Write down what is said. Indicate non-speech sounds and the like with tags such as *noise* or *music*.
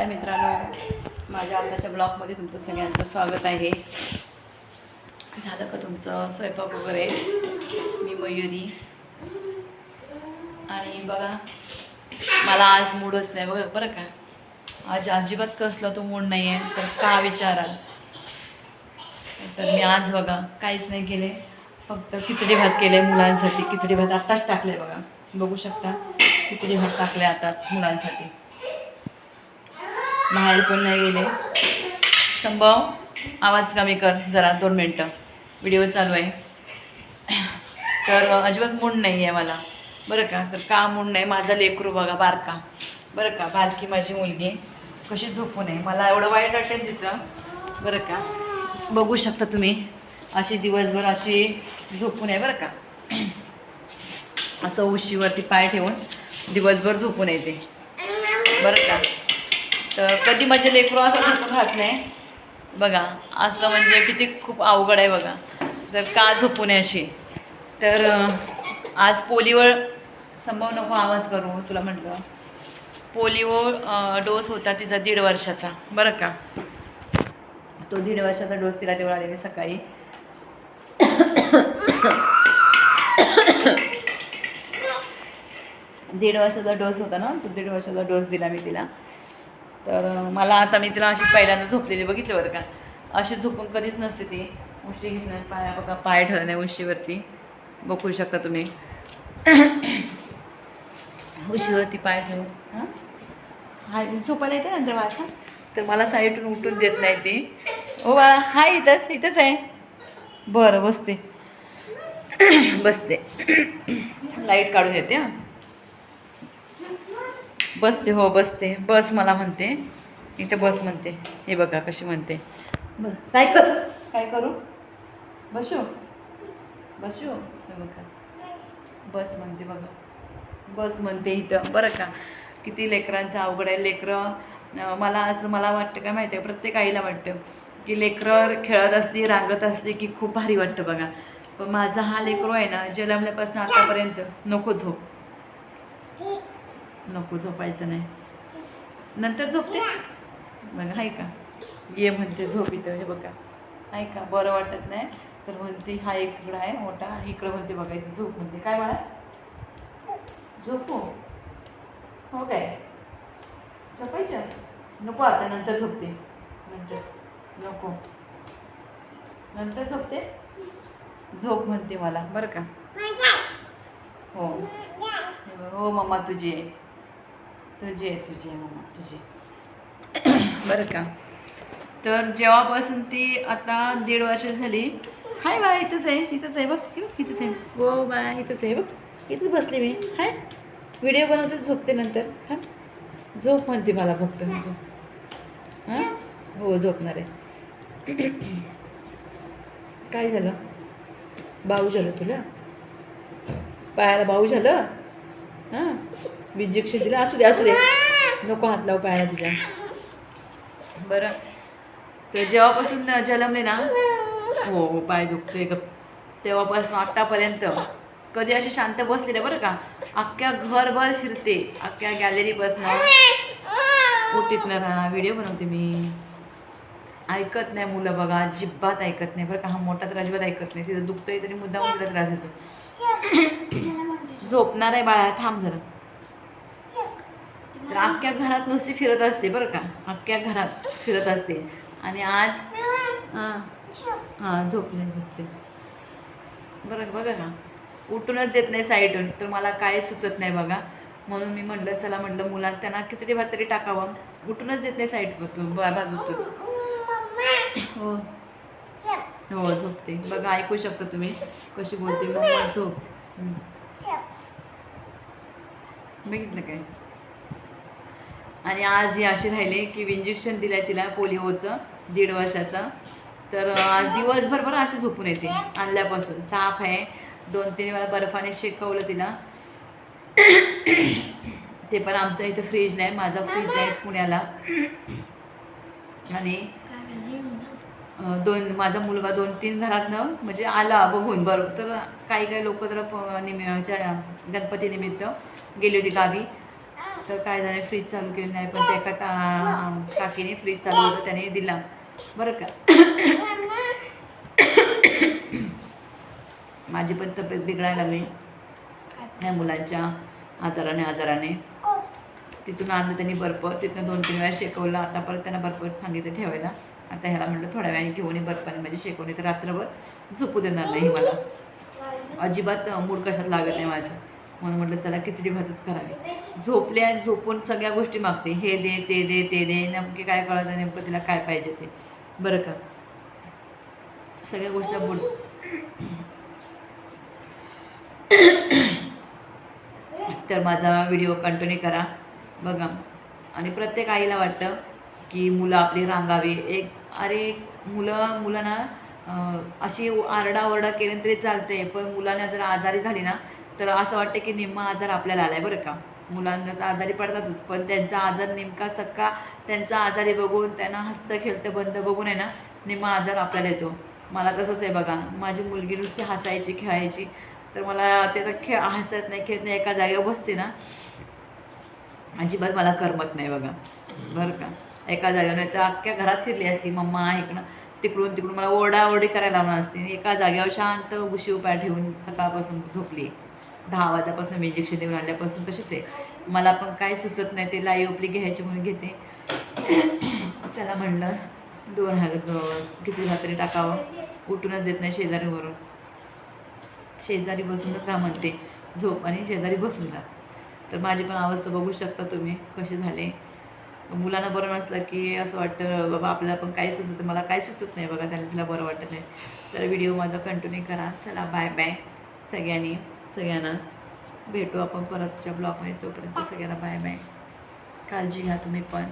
हाय मित्रांनो. माझ्या आताच्या ब्लॉगमध्ये तुमचं सगळ्यांचं स्वागत आहे. झालं का तुमचं स्वयंपाक वगैरे? मी मयुरी. आणि बघा मला आज मूडच नाही बघा बरं का? आज अजिबात कसला तो मूड नाही आहे तर का विचाराल? तर मी आज बघा काहीच नाही केले. फक्त खिचडी भात केले मुलांसाठी. खिचडी भात आत्ताच टाकले बघा. बघू शकता खिचडी भात टाकले आताच मुलांसाठी. बाहेर पण नाही गेले. संभव आवाज कमी कर जरा दोन मिनटं. व्हिडिओ चालू आहे. तर अजिबात मूड नाही आहे मला. बरं का? तर का मूड नाही? माझा लेकरू बघा बारका. बरं का? बारकी माझी मुलगी. कशी झोपू नये मला एवढं वाईट वाटेल तिचं. बरं का? बघू शकता तुम्ही. अशी दिवसभर अशी झोपू नये बरं का? असं उशीवरती पाय ठेवून दिवसभर झोपून येते. बरं का? तर कधी माझे लेकरू असं झोपून राहत नाही. बघा असं म्हणजे किती खूप अवघड आहे बघा. तर का झोपू नये अशी? तर आज पोलिओ संभव नको आवाज करू तुला म्हटलं. पोलिओ डोस होता तिचा दीड वर्षाचा. बरं का? तो दीड वर्षाचा डोस तिला देऊन आलेली सकाळी. *coughs* दीड वर्षाचा डोस होता ना? तो दीड वर्षाचा डोस दिला मी तिला. तर मला आता मी तिला अशी पहिल्यांदा झोपलेली बघितलं बरं का. अशी झोपून कधीच नसते ती. उशी घेतलं पाया बघा पाय ठेवला नाही उशीवरती. बघू शकता तुम्ही. *coughs* उशीवरती पाय ठेवून. हां? हाय झोपायला येते नंतर माझा तर मला साईडून उठून देत नाही ती. ओ बा हाय इथंच इथंच आहे. बरं बसते. *coughs* बसते. *coughs* लाइट काढून येते हां. बसते हो बसते. बस मला म्हणते. इथे बस म्हणते. हे बघा कशी म्हणते. बरं काय कर काय करू? बसू? बसू? हे बघा. बस म्हणते बघा. बस म्हणते इथं. बरं का? किती लेकरांचं अवघड आहे. लेकरं मला असं मला वाटतं काय माहिती आहे? प्रत्येक आईला वाटतं की लेकरं खेळत असली रांगत असली की खूप भारी वाटतं बघा. पण माझा हा लेकरो आहे ना जन्मल्यापासून आतापर्यंत नको झोप. नको झोपायचं नाही. नंतर झोपते? बघा हाय का? ये म्हणते झोप इथं हे बघा. ऐका का? बरं वाटत नाही. तर म्हणते हा एक इकडं आहे मोठा. आणि इकडं म्हणते बघा इथे झोप म्हणते. काय बाळा? झोपू. हो काय? झोपायचं? नको आता नंतर झोपते. नंतर. नको. नंतर झोपते? झोप म्हणते मला. बरं का? हो. हो मम्मा तुझी आहे. तुझे आहे तुझी आहे तुझी. बरं का. तर जेव्हापासून ती आता दीड वर्ष झाली हाय बाळा इथंच आहे इथंच आहे बघ इथंच आहे. हो बाळा इथंच आहे बघ इथंच बसले मी हाय. व्हिडिओ बनवते झोपते नंतर हां झोप म्हणते मला फक्त झोप. हां? हो झोपणार आहे. काय झालं? बाऊ झालं तुला? पायाला बाऊ झालं? हां? इंजेक्शन दिलं असू दे असू दे. नको हात लावू पायाला तिच्या बरं. तर जेव्हापासून जन्मले ना हो हो पाय दुखतोय ग तेव्हापासून आत्तापर्यंत. कधी अशी शांत बसले ना बरं का. अख्ख्या घरभर फिरते अख्ख्या गॅलरी गॅलरीपासनं ना राहा व्हिडिओ बनवते मी. ऐकत नाही मुलं बघा. अजिबात ऐकत नाही. बरं का हा मोठा तर अजिबात ऐकत नाही. तिथं दुखतोय तरी मुद्दाम मुलं त्रास होतो *coughs* झोपणार आहे बाळा. थांब जरा. तर अख्ख्या घरात नुसती फिरत असते बरं का. अख्ख्या घरात फिरत असते. आणि आज हां हां झोपले झोपते बरं बघा ना. उठूनच देत नाही साईडून. तर मला काय सुचत नाही बघा. म्हणून मी म्हटलं चला म्हटलं मुलांना त्यांना खिचडी भात तरी टाकावं. उठूनच देत नाही साईड बाजूतून. हो. हो झोपते. बघा ऐकू शकता तुम्ही कशी बोलते. हो, झोप. बघितलं काय? आणि आज ही अशी राहिले की इंजेक्शन दिलं आहे तिला पोलिओचं दीड वर्षाचं. तर आज दिवसभर बरं अशी झोपून येते आणल्यापासून. ताप आहे. दोन तीन वेळा बर्फाने शेकवलं तिला. ते पण आमचं इथं फ्रीज नाही माझा फ्रीज आहे पुण्याला. आणि दोन माझा मुलगा दोन तीन घरातनं म्हणजे आला बघून बरोबर तर काही काही लोक तर निमिच्या गणपती निमित्त गेली होती गावी. तर काय झालं फ्रीज चालू केलं नाही पण त्या एका ता- काकीने फ्रीज चालू होतं त्याने दिला. बरं का? माझी पण तब्येत बिघडायला लागली. या मुलांच्या आजाराने आजाराने. तिथून आणलं त्यांनी बर्फ. तिथून दोन तीन वेळा शेकवलं. आता परत त्यांना बर्फ सांगितलं ठेवायला. आता ह्याला म्हटलं थोड्या वेळाने घेऊन ये बर्फाने म्हणजे शेकवणे तर रात्रभर झोपू देणार नाही मला. अजिबात मूड कशात लागत नाही माझं. म्हणून म्हटलं चला खिचडी भातच करावी. झोपले आणि झोपून सगळ्या गोष्टी मागते. हे दे ते दे ते दे. नेमके काय कळत नेमकं तिला काय पाहिजे ते. बरं का? सगळ्या गोष्टी बोल. तर माझा व्हिडिओ कंटिन्यू करा. बघा. आणि प्रत्येक आईला वाटतं की मुलं आपली रांगावी. एक अरे मुलं मुलं ना अशी आरडाओरडा केली तरी चालते पण मुलांना जर आजारी झाली ना तर असं वाटतं की निम्मा आजार आपल्याला आलाय बरं का. मुलांना तर आजारी पडतातच पण त्यांचा आजार नेमका सक्का त्यांचा आजारी बघून त्यांना हसतं खेळतं बंद बघून आहे ना निम्मा आजार आपल्याला येतो. मला तसंच आहे बघा. माझी मुलगी नुसती हसायची खेळायची. तर मला त्याचा खेळ हसत नाही खेळत नाही एका जागेवर बसते ना. अजिबात मला करमत नाही बघा. बरं का. एका जागेवर नाही तर अख्ख्या घरात फिरली असती मम्मा इकडं तिकडून तिकडून मला ओरडाओरडी करायला लावणार असते. एका जागेवर शांत उशी उपाय ठेवून सकाळपासून झोपली. दहा वाजल्यापासून मी इंजेक्शन देऊन आल्यापासून तशीच आहे. मला पण काय सुचत नाही ते लाई ओपली घ्यायची म्हणून घेते. चला म्हणलं दोन हजार किती रात्री टाकावं? उठूनच देत नाही शेजारीवरून शेजारी बसूनच राहा म्हणते झोप आणि शेजारी बसून राहा तर माझी पण अवस्था बघू शकता तुम्ही कसे झाले. मुलांना बरं नसलं की असं वाटतं बाबा आपल्याला पण काय सुचत मला काय सुचत नाही बघा त्याला तिला बरं वाटत नाही. तर व्हिडिओ माझा कंटिन्यू करा. चला बाय बाय सगळ्यांनी. सगळ्यांना भेटू आपण परतच्या ब्लॉगमध्ये. तोपर्यंत सगळ्यांना बाय बाय. काळजी घ्या तुम्ही पण.